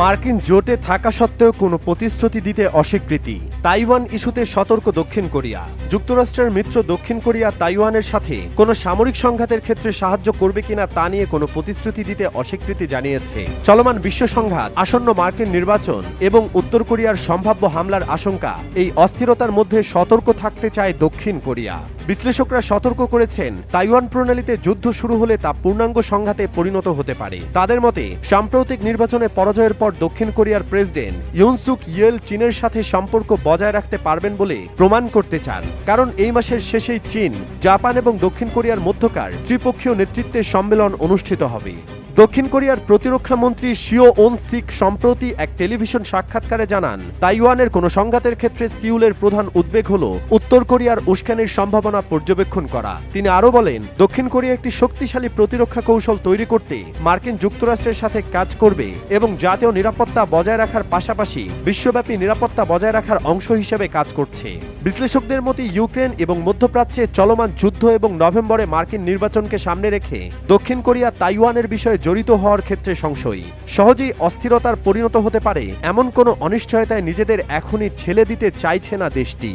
মার্কিন জোটে থাকা সত্ত্বেও কোনো প্রতিশ্রুতি দিতে অস্বীকৃতি। তাইওয়ান ইস্যুতে সতর্ক দক্ষিণ কোরিয়া। যুক্তরাষ্ট্রের মিত্র দক্ষিণ কোরিয়া তাইওয়ানের সাথে কোনো সামরিক সংঘাতের ক্ষেত্রে সাহায্য করবে কিনা তা নিয়ে কোনো প্রতিশ্রুতি দিতে অস্বীকৃতি জানিয়েছে। চলমান বিশ্ব সংঘাত, আসন্ন মার্কিন নির্বাচন এবং উত্তর কোরিয়ার সম্ভাব্য হামলার আশঙ্কা, এই অস্থিরতার মধ্যে সতর্ক থাকতে চায় দক্ষিণ কোরিয়া। বিশ্লেষকরা সতর্ক করেছেন, তাইওয়ান প্রণালীতে যুদ্ধ শুরু হলে তা পূর্ণাঙ্গ সংঘাতে পরিণত হতে পারে। তাদের মতে, সাম্প্রতিক নির্বাচনে পরাজয়ের পর দক্ষিণ কোরিয়ার প্রেসিডেন্ট ইউনসুক ইয়েল চীনের সাথে সম্পর্ক বজায় রাখতে পারবেন বলে প্রমাণ করতে চান। কারণ এই মাসের শেষেই চীন, জাপান এবং দক্ষিণ কোরিয়ার মধ্যকার ত্রিপক্ষীয় নেতৃত্বের সম্মেলন অনুষ্ঠিত হবে। দক্ষিণ কোরিয়ার প্রতিরক্ষা মন্ত্রী শিও ওন সিক সম্প্রতি এক টেলিভিশন সাক্ষাৎকারে জানান, তাইওয়ানের কোনো সংঘাতের ক্ষেত্রে সিউলের প্রধান উদ্বেগ হল উত্তর কোরিয়ার উস্কানির সম্ভাবনা পর্যবেক্ষণ করা। তিনি আরও বলেন, দক্ষিণ কোরিয়া একটি শক্তিশালী প্রতিরক্ষা কৌশল তৈরি করতে মার্কিন যুক্তরাষ্ট্রের সাথে কাজ করবে এবং জাতীয় নিরাপত্তা বজায় রাখার পাশাপাশি বিশ্বব্যাপী নিরাপত্তা বজায় রাখার অংশ হিসেবে কাজ করছে। বিশ্লেষকদের মতে, ইউক্রেন এবং মধ্যপ্রাচ্যে চলমান যুদ্ধ এবং নভেম্বরে মার্কিন নির্বাচনকে সামনে রেখে দক্ষিণ কোরিয়া তাইওয়ানের বিষয়ে জড়িত হওয়ার ক্ষেত্রে সংশয়ী। সহজেই অস্থিরতার পরিণত হতে পারে এমন কোনো অনিশ্চয়তায় নিজেদের এখনই ঠেলে দিতে চাইছে না দেশটি।